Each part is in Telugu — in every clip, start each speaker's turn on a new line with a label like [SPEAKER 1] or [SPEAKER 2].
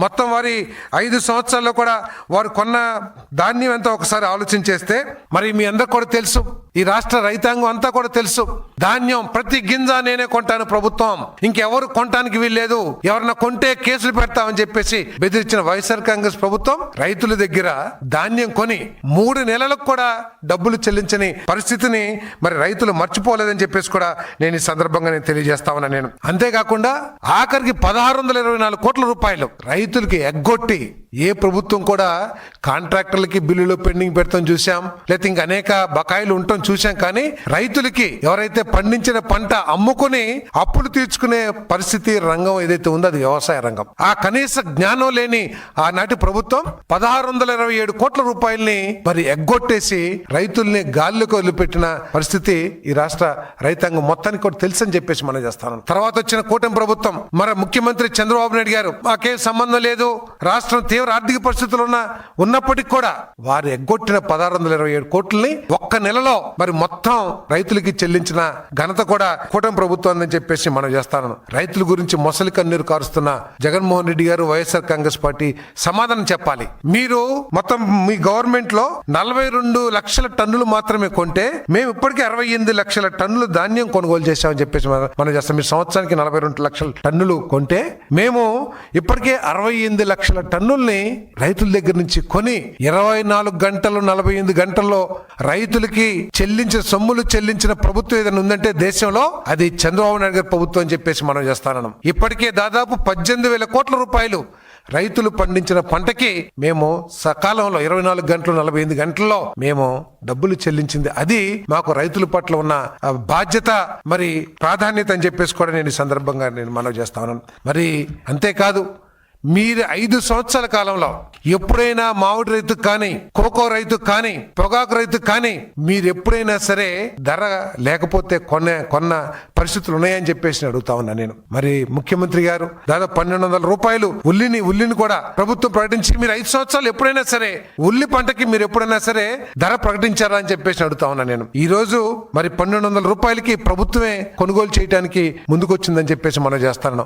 [SPEAKER 1] మొత్తం వారి ఐదు సంవత్సరాల్లో కూడా వారు కొన్న ధాన్యం ఎంత ఒకసారి ఆలోచన చేస్తే మరి మీ అందరికి కూడా తెలుసు. ఈ రాష్ట్ర రైతాంగం అంతా కూడా తెలుసు. ధాన్యం ప్రతి గింజ నేనే కొంటాను ప్రభుత్వం. ఇంకెవరు కొనటానికి వీల్లేదు. ఎవరన్నా కొంటే కేసులు పెడతామని చెప్పేసి బెదిరించిన వైఎస్ఆర్ కాంగ్రెస్ ప్రభుత్వం రైతుల దగ్గర ధాన్యం కొని మూడు నెలలకు కూడా డబ్బులు చెల్లించని పరిస్థితిని మరి రైతులు మర్చిపోలేదని చెప్పేసి కూడా నేను ఈ సందర్భంగా నేను తెలియజేస్తా ఉన్నా నేను. అంతేకాకుండా ఆఖరికి పదహారు వందల ఇరవై నాలుగు కోట్ల రూపాయలు రైతులకి ఎగ్గొట్టి ఏ ప్రభుత్వం కూడా కాంట్రాక్టర్లకి బిల్లులు పెండింగ్ పెడతాం చూసాం లేకపోతే ఇంకా అనేక బకాయిలు ఉండటం చూసాం కానీ రైతులకి ఎవరైతే పండించిన పంట అమ్ముకుని అప్పులు తీర్చుకునే పరిస్థితి రంగం ఏదైతే ఉందో అది వ్యవసాయ రంగం. ఆ కనీస జ్ఞానం లేని ఆనాటి ప్రభుత్వం పదహారు వందల ఇరవై ఏడు కోట్ల రూపాయల్ని మరి ఎగ్గొట్టేసి రైతుల్ని గాల్లోకి వదిలిపెట్టిన పరిస్థితి ఈ రాష్ట్ర రైతాంగం మొత్తానికి కూడా తెలుసని చెప్పేసి మనం చేస్తాను. తర్వాత వచ్చిన కూటమి ప్రభుత్వం మరి ముఖ్యమంత్రి చంద్రబాబు నాయుడు గారు మాకేం సంబంధం లేదు. రాష్ట్రం తీవ్ర ఆర్థిక పరిస్థితులు ఉన్న ఉన్నప్పటికీ కూడా వారు ఎగ్గొట్టిన పదహారు వందల ఇరవై ఏడు కోట్లని ఒక్క నెలలో మరి మొత్తం రైతులకి చెల్లించిన ఘనత కూడా కూటమి ప్రభుత్వం అని చెప్పేసి మనం చేస్తాను. రైతుల గురించి మొసలి కన్నీరు కారుస్తున్న జగన్మోహన్ రెడ్డి గారు వైఎస్ఆర్ కాంగ్రెస్ పార్టీ సమాధానం చెప్పాలి. మీరు మొత్తం మీ గవర్నమెంట్లో నలభై రెండు లక్షల టన్నులు మాత్రమే కొంటే మేము ఇప్పటికే అరవై ఎనిమిది లక్షల టన్నులు ధాన్యం కొనుగోలు చేశామని చెప్పేసి మనం- మనం చేస్తాం. మీరు సంవత్సరానికి నలభై రెండు లక్షల టన్నులు కొంటే మేము ఇప్పటికే అరవై ఎనిమిది లక్షల టన్నుల్ని రైతుల దగ్గర నుంచి కొని ఇరవై నాలుగు గంటలు నలభై ఎనిమిది గంటల్లో రైతులకి చెల్లించిన సొమ్ములు చెల్లించిన ప్రభుత్వం ఏదైనా ఉందంటే దేశంలో అది చంద్రబాబు నాయుడు గారి ప్రభుత్వం అని చెప్పేసి మనం చేస్తానం ఇప్పటికే దాదాపు పద్దెనిమిది వేల కోట్ల రూపాయలు రైతులు పండించిన పంటకి మేము సకాలంలో ఇరవై నాలుగు గంటలు నలభై ఎనిమిది గంటల్లో మేము డబ్బులు చెల్లించింది. అది మాకు రైతుల పట్ల ఉన్న బాధ్యత మరి ప్రాధాన్యత అని చెప్పేసి కూడా నేను ఈ సందర్భంగా నేను మనవి చేస్తాను మరి అంతేకాదు మీరు ఐదు సంవత్సరాల కాలంలో ఎప్పుడైనా మామిడి రైతు కానీ కోకో రైతు కానీ పొగాకు రైతు కానీ మీరు ఎప్పుడైనా సరే ధర లేకపోతే కొన్న కొన్న పరిస్థితులు ఉన్నాయని చెప్పేసి అడుగుతా ఉన్నా నేను. మరి ముఖ్యమంత్రి గారు దాదాపు పన్నెండు వందల రూపాయలు ఉల్లిని ఉల్లిని కూడా ప్రభుత్వం ప్రకటించి మీరు ఐదు సంవత్సరాలు ఎప్పుడైనా సరే ఉల్లి పంటకి మీరు ఎప్పుడైనా సరే ధర ప్రకటించారా అని చెప్పేసి అడుగుతా ఉన్నా నేను. ఈ రోజు మరి పన్నెండు వందల రూపాయలకి ప్రభుత్వమే కొనుగోలు చేయడానికి ముందుకొచ్చిందని చెప్పేసి మనం చేస్తాను.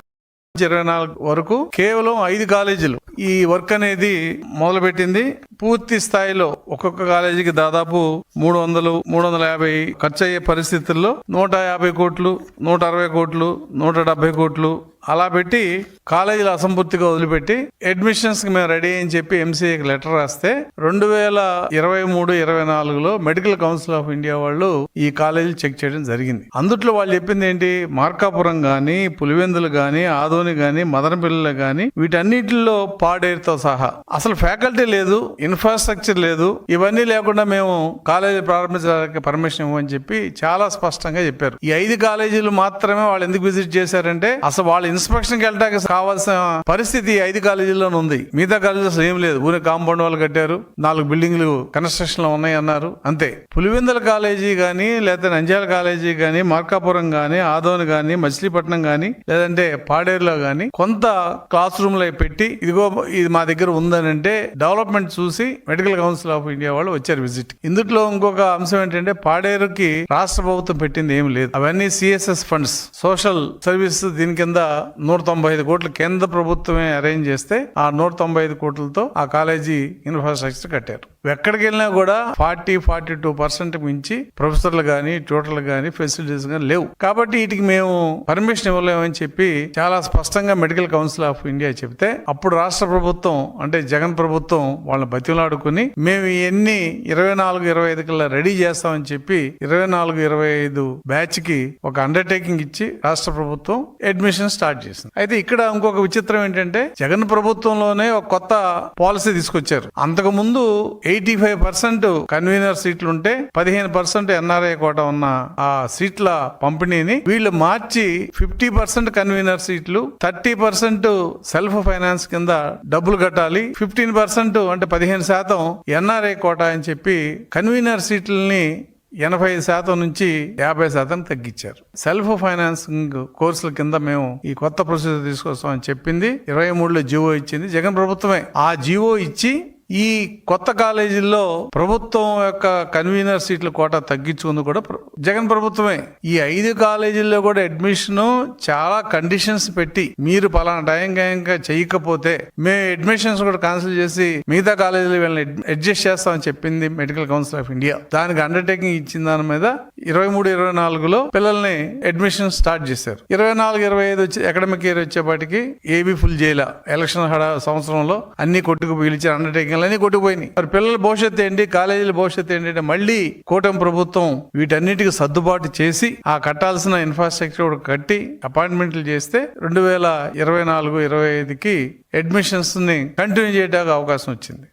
[SPEAKER 2] ఇరవై నాలుగు వరకు కేవలం ఐదు కాలేజీలు. ఈ వర్క్ అనేది మొదలుపెట్టింది పూర్తి స్థాయిలో ఒక్కొక్క కాలేజీకి దాదాపు మూడు వందలు మూడు వందల యాభై ఖర్చు అయ్యే పరిస్థితుల్లో నూట యాభై కోట్లు నూట అరవై కోట్లు నూట డెబ్బై కోట్లు అలా పెట్టి కాలేజీలు అసంపూర్తిగా వదిలిపెట్టి అడ్మిషన్స్కి మేము రెడీ అని చెప్పి ఎంసీఏకి లెటర్ రాస్తే రెండు వేల ఇరవై మూడు ఇరవై నాలుగులో మెడికల్ కౌన్సిల్ ఆఫ్ ఇండియా వాళ్ళు ఈ కాలేజీలు చెక్ చేయడం జరిగింది. అందుట్లో వాళ్ళు చెప్పింది ఏంటి? మార్కాపురం కానీ పులివెందులు కానీ ఆదోని కానీ మదనపల్లిలో కానీ వీటన్నిటిలో పాడేరుతో సహా. అసలు ఫ్యాకల్టీ లేదు ఇన్ఫ్రాస్ట్రక్చర్ లేదు ఇవన్నీ లేకుండా మేము కాలేజీ ప్రారంభించడానికి పర్మిషన్ ఇవ్వని చెప్పి చాలా స్పష్టంగా చెప్పారు. ఈ ఐదు కాలేజీలు మాత్రమే వాళ్ళు ఎందుకు విజిట్ చేశారంటే అసలు వాళ్ళు ఇన్స్పెక్షన్కి వెళ్ళడానికి కావాల్సిన పరిస్థితి ఐదు కాలేజీల్లోనే ఉంది. మిగతా కాలేజీలో ఏం లేదు. ఊరి కాంపౌండ్ వాళ్ళు కట్టారు నాలుగు బిల్డింగ్లు కన్స్ట్రక్షన్లో ఉన్నాయి అన్నారు అంతే. పులివెందుల కాలేజీ కానీ లేదా నంద్యాల కాలేజీ కానీ మార్కాపురం కానీ ఆదోని కానీ మచిలీపట్నం కానీ లేదంటే పాడేరులో కానీ కొంత క్లాస్ రూమ్లో పెట్టి ఇదిగో ఇది మా దగ్గర ఉందని అంటే డెవలప్మెంట్ చూసి మెడికల్ కౌన్సిల్ ఆఫ్ ఇండియా వాళ్ళు వచ్చారు విజిట్. ఇందులో ఇంకొక అంశం ఏంటంటే పాడేరుకి రాష్ట్ర ప్రభుత్వం పెట్టింది ఏమి లేదు. అవన్నీ సిఎస్ఎస్ ఫండ్స్ సోషల్ సర్వీస్ దీని కింద నూట తొంభై ఐదు కోట్లు కేంద్ర ప్రభుత్వమే అరేంజ్ చేస్తే ఆ నూట తొంభై ఐదు కోట్లతో ఆ కాలేజీ ఇన్ఫ్రాస్ట్రక్చర్ కట్టారు. ఎక్కడికి వెళ్ళినా కూడా ఫార్టీ ఫార్టీ టూ పర్సెంట్ మించి ప్రొఫెసర్లు కానీ ట్యూటర్లు కానీ ఫెసిలిటీస్ కానీ లేవు. కాబట్టి వీటికి మేము పర్మిషన్ ఇవ్వలేమని చెప్పి చాలా స్పష్టంగా మెడికల్ కౌన్సిల్ ఆఫ్ ఇండియా చెప్తే అప్పుడు రాష్ట్ర ప్రభుత్వం అంటే జగన్ ప్రభుత్వం వాళ్ళని బతిమలాడుకుని మేము ఇవన్నీ ఇరవై నాలుగు ఇరవై ఐదు కల్లా రెడీ చేస్తామని చెప్పి ఇరవై నాలుగు ఇరవై ఐదు బ్యాచ్కి ఒక అండర్టేకింగ్ ఇచ్చి రాష్ట్ర ప్రభుత్వం అడ్మిషన్ స్టార్ట్ చేసింది. అయితే ఇక్కడ ఇంకొక విచిత్రం ఏంటంటే జగన్ ప్రభుత్వంలోనే ఒక కొత్త పాలసీ తీసుకొచ్చారు. అంతకు ముందు eight eighty five percent convener సీట్లు ఉంటే పదిహేను పర్సెంట్ ఎన్ఆర్ఐ కోట ఉన్న ఆ సీట్ల పంపిణీని వీళ్ళు మార్చి ఫిఫ్టీ పర్సెంట్ కన్వీనర్ సీట్లు థర్టీ పర్సెంట్ సెల్ఫ్ ఫైనాన్స్ కింద డబ్బులు కట్టాలి ఫిఫ్టీన్ పర్సెంట్ అంటే పదిహేను శాతం ఎన్ఆర్ఐ కోట అని చెప్పి కన్వీనర్ సీట్లని ఎనభై ఐదు శాతం నుంచి యాభై శాతం తగ్గించారు. సెల్ఫ్ ఫైనాన్సింగ్ కోర్సుల కింద మేము ఈ కొత్త ప్రొసీజర్ తీసుకొస్తామని చెప్పింది. ఇరవై మూడులో జీవో ఇచ్చింది. జగన్ ప్రభుత్వమే ఆ జీవో ఇచ్చి ఈ కొత్త కాలేజీల్లో ప్రభుత్వం యొక్క కన్వీనర్ సీట్ల కోట తగ్గించుకుంది కూడా జగన్ ప్రభుత్వమే. ఈ ఐదు కాలేజీల్లో కూడా అడ్మిషన్ చాలా కండిషన్స్ పెట్టి మీరు పలానా టైం చేయకపోతే మేము అడ్మిషన్స్ కూడా క్యాన్సిల్ చేసి మిగతా కాలేజీలు వీళ్ళని అడ్జస్ట్ చేస్తామని చెప్పింది మెడికల్ కౌన్సిల్ ఆఫ్ ఇండియా దానికి అండర్టేకింగ్ ఇచ్చిన దాని మీద ఇరవై మూడు ఇరవై నాలుగులో పిల్లల్ని అడ్మిషన్ స్టార్ట్ చేశారు. ఇరవై నాలుగు ఇరవై ఐదు వచ్చి అకాడమిక్ ఇయర్ వచ్చేపాటికి ఏబీ ఫుల్ చేయాల ఎలక్షన్ హడా సంవత్సరంలో అన్ని కొట్టుకు పీలిచారు అండర్టేకింగ్ అన్ని కొట్టుకుపోయినాయి. మరి పిల్లల భవిష్యత్తు ఏంటి? కాలేజీల భవిష్యత్తు ఏంటి అంటే మళ్ళీ కూటమి ప్రభుత్వం వీటన్నిటికి సర్దుబాటు చేసి ఆ కట్టాల్సిన ఇన్ఫ్రాస్ట్రక్చర్ కట్టి అపాయింట్మెంట్లు చేస్తే రెండు వేల ఇరవై నాలుగు ఇరవై ఐదుకి అడ్మిషన్స్ని కంటిన్యూ చేయడానికి అవకాశం వచ్చింది.